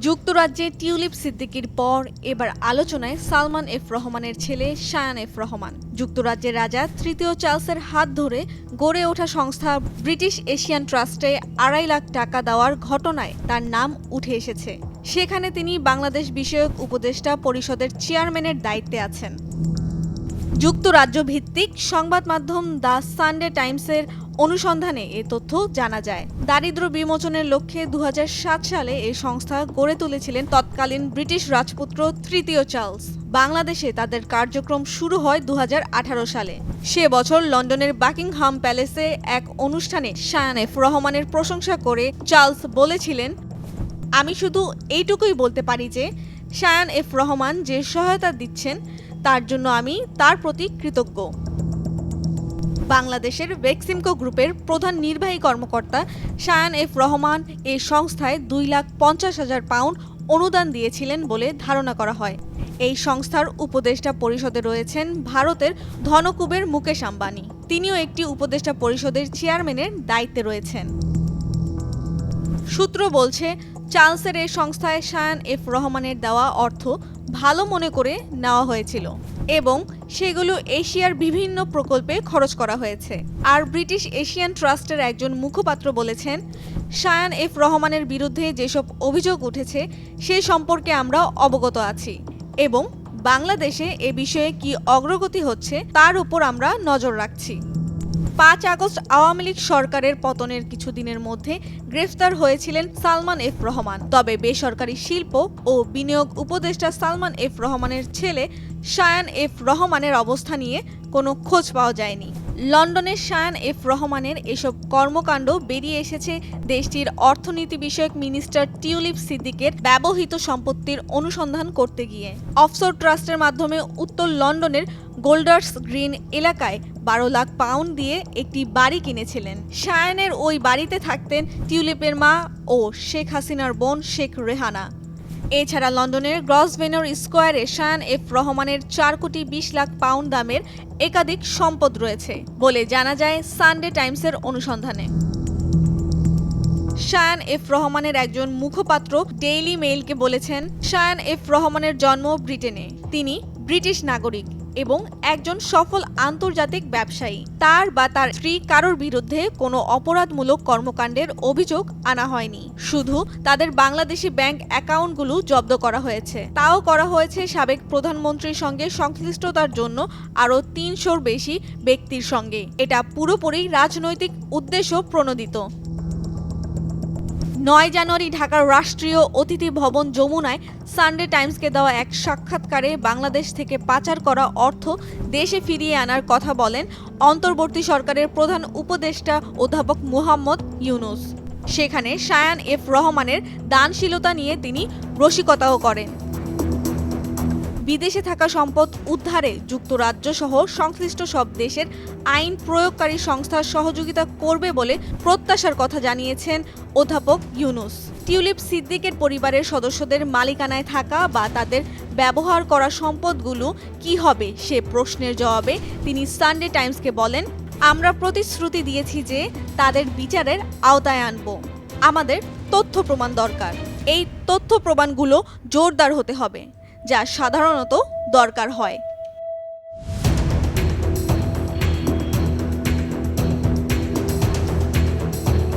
যুক্তরাজ্যে টিউলিপ সিদ্দিকির পর এবার আলোচনায় সালমান এফ রহমানের ছেলে শায়ান এফ রহমান। যুক্তরাজ্যের রাজা তৃতীয় চার্লসের হাত ধরে গড়ে ওঠা সংস্থা ব্রিটিশ এশিয়ান ট্রাস্টে আড়াই লাখ টাকা দেওয়ার ঘটনায় তার নাম উঠে এসেছে। সেখানে তিনি বাংলাদেশ বিষয়ক উপদেষ্টা পরিষদের চেয়ারম্যানের দায়িত্বে আছেন। যুক্তরাজ্য ভিত্তিক সংবাদ মাধ্যম দ্য সানডে টাইমসের অনুসন্ধানে এ তথ্য জানা যায়। দারিদ্র বিমোচনের লক্ষ্যে দু হাজার সাত সালে এই সংস্থা গড়ে তুলেছিলেন তৎকালীন ব্রিটিশ রাজপুত্র তৃতীয় চার্লস। বাংলাদেশে তাদের কার্যক্রম শুরু হয় দু হাজার আঠারো সালে। সে বছর লন্ডনের বাকিংহাম প্যালেসে এক অনুষ্ঠানে শায়ান এফ রহমানের প্রশংসা করে চার্লস বলেছিলেন, আমি শুধু এইটুকুই বলতে পারি যে, শায়ান এফ রহমান যে সহায়তা দিচ্ছেন, তার জন্য আমি তার প্রতি কৃতজ্ঞ। বাংলাদেশের ভেক্সিমকো গ্রুপের প্রধান নির্বাহী কর্মকর্তা শায়ান এফ রহমান এই সংস্থায় দুই লাখ পঞ্চাশ হাজার পাউন্ড অনুদান দিয়েছিলেন বলে ধারণা করা হয়। এই সংস্থার উপদেষ্টা পরিষদে রয়েছেন ভারতের ধনকুবের মুকেশ আম্বানি। তিনিও একটি উপদেষ্টা পরিষদের চেয়ারম্যানের দায়িত্বে রয়েছেন। সূত্র বলছে, চার্লসের এই সংস্থায় শায়ান এফ রহমানের দেওয়া অর্থ ভালো মনে করে নেওয়া হয়েছিল। এবং সেগুলো এশিয়ার বিভিন্ন প্রকল্পে খরচ করা হয়েছে। আর ব্রিটিশ এশিয়ান ট্রাস্টের একজন মুখপাত্র বলেছেন, শায়ান এফ রহমানের বিরুদ্ধে যেসব অভিযোগ উঠেছে, সে সম্পর্কে আমরা অবগত আছি এবং বাংলাদেশে এ বিষয়ে কি অগ্রগতি হচ্ছে, তার উপর আমরা নজর রাখছি। পাঁচ আগস্ট আওয়ামী লীগ সরকারের পতনের কিছুদিনের মধ্যে গ্রেফতার হয়েছিলেন সালমান এফ রহমান। তবে বেসরকারি শিল্প ও বিনিয়োগ উপদেষ্টা সালমান এফ রহমানের ছেলে শায়ান এফ রহমানের অবস্থা নিয়ে কোনো খোঁজ পাওয়া যায়নি। লন্ডনের শায়ান এফ রহমানের এসব কর্মকাণ্ড বেরিয়ে এসেছে দেশটির অর্থনীতি বিষয়ক মিনিস্টার টিউলিপ সিদ্দিকের ব্যবহৃত সম্পত্তির অনুসন্ধান করতে গিয়ে। অফশোর ট্রাস্টের মাধ্যমে উত্তর লন্ডনের গোল্ডার্স গ্রিন এলাকায় বারো লাখ পাউন্ড দিয়ে একটি বাড়ি কিনেছিলেন। শায়ানের ওই বাড়িতে থাকতেন টিউলিপের মা ও শেখ হাসিনার বোন শেখ রেহানা। এছাড়া লন্ডনের গ্রসভেনর স্কোয়ারে শায়ান এফ রহমানের চার কোটি বিশ লাখ পাউন্ড দামের একাধিক সম্পদ রয়েছে বলে জানা যায় সানডে টাইমসের অনুসন্ধানে। শায়ান এফ রহমানের একজন মুখপাত্র ডেইলি মেইলকে বলেছেন শায়ান এফ রহমানের জন্ম ব্রিটেনে। তিনি ব্রিটিশ নাগরিক। এবং একজন সফল আন্তর্জাতিক ব্যবসায়ী। তার বা তার স্ত্রী কারোর বিরুদ্ধে কোনো অপরাধমূলক কর্মকাণ্ডের অভিযোগ আনা হয়নি। শুধু তাদের বাংলাদেশি ব্যাংক অ্যাকাউন্টগুলো জব্দ করা হয়েছে। তাও করা হয়েছে সাবেক প্রধানমন্ত্রীর সঙ্গে সংশ্লিষ্টতার জন্য আরও তিনশোর বেশি ব্যক্তির সঙ্গে। এটা পুরোপুরি রাজনৈতিক উদ্দেশ্য প্রণোদিত। নয় জানুয়ারি ঢাকার রাষ্ট্রীয় অতিথি ভবন যমুনায় সানডে টাইমসকে দেওয়া এক সাক্ষাৎকারে বাংলাদেশ থেকে পাচার করা অর্থ দেশে ফিরিয়ে আনার কথা বলেন অন্তর্বর্তী সরকারের প্রধান উপদেষ্টা অধ্যাপক মুহাম্মদ ইউনুস। সেখানে শায়ান এফ রহমানের দানশীলতা নিয়ে তিনি রসিকতাও করেন। বিদেশে থাকা সম্পদ উদ্ধারে যুক্তরাজ্য সহ সংশ্লিষ্ট সব দেশের আইন প্রয়োগকারী সংস্থার সহযোগিতা করবে বলে প্রত্যাশার কথা জানিয়েছেন অধ্যাপক ইউনুস। টিউলিপ সিদ্দিকের পরিবারের সদস্যদের মালিকানায় থাকা বা তাদের ব্যবহার করা সম্পদগুলো কি হবে সে প্রশ্নের জবাবে তিনি সানডে টাইমসকে বলেন, আমরা প্রতিশ্রুতি দিয়েছি যে তাদের বিচারের আওতায় আনব। আমাদের তথ্য প্রমাণ দরকার। এই তথ্য প্রমাণগুলো জোরদার হতে হবে। যা সাধারণত দরকার হয়।